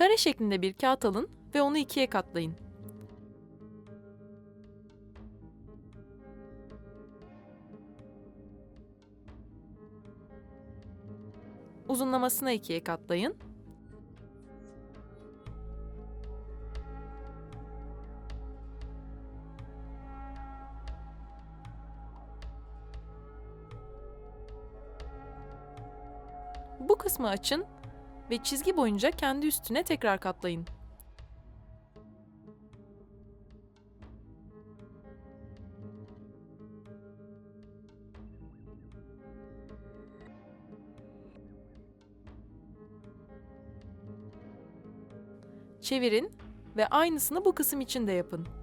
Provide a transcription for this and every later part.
Kare şeklinde bir kağıt alın ve onu ikiye katlayın. Uzunlamasına ikiye katlayın. Bu kısmı açın ve çizgi boyunca kendi üstüne tekrar katlayın. Çevirin ve aynısını bu kısım için de yapın.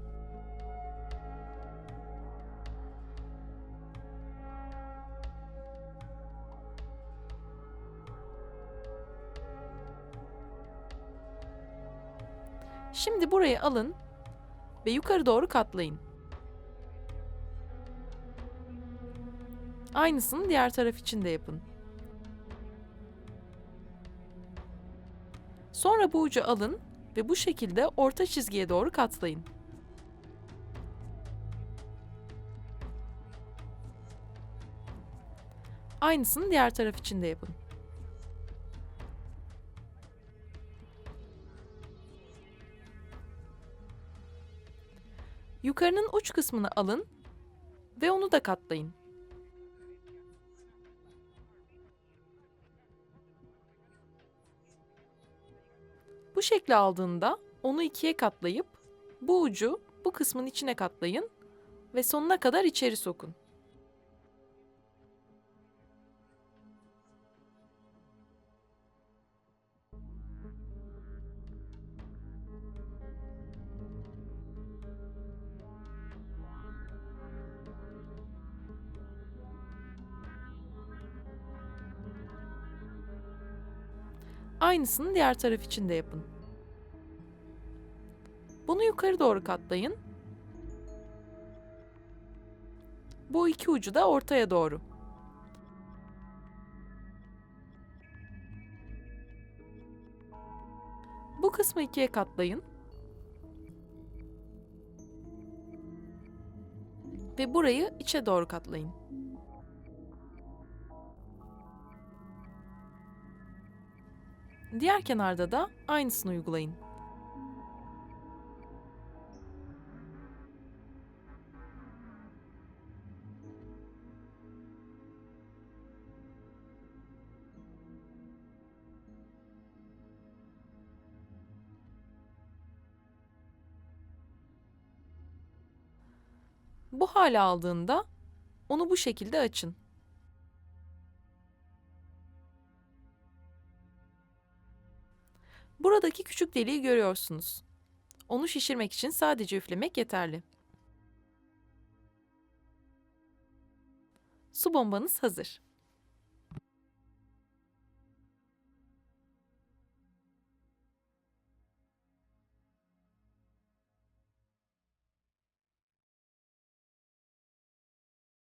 Şimdi burayı alın ve yukarı doğru katlayın. Aynısını diğer taraf için de yapın. Sonra bu ucu alın ve bu şekilde orta çizgiye doğru katlayın. Aynısını diğer taraf için de yapın. Yukarının uç kısmını alın ve onu da katlayın. Bu şekli aldığında onu ikiye katlayıp bu ucu bu kısmın içine katlayın ve sonuna kadar içeri sokun. Aynısını diğer taraf için de yapın. Bunu yukarı doğru katlayın. Bu iki ucu da ortaya doğru. Bu kısmı ikiye katlayın. Ve burayı içe doğru katlayın. Diğer kenarda da aynısını uygulayın. Bu hale aldığında onu bu şekilde açın. Buradaki küçük deliği görüyorsunuz. Onu şişirmek için sadece üflemek yeterli. Su bombanız hazır.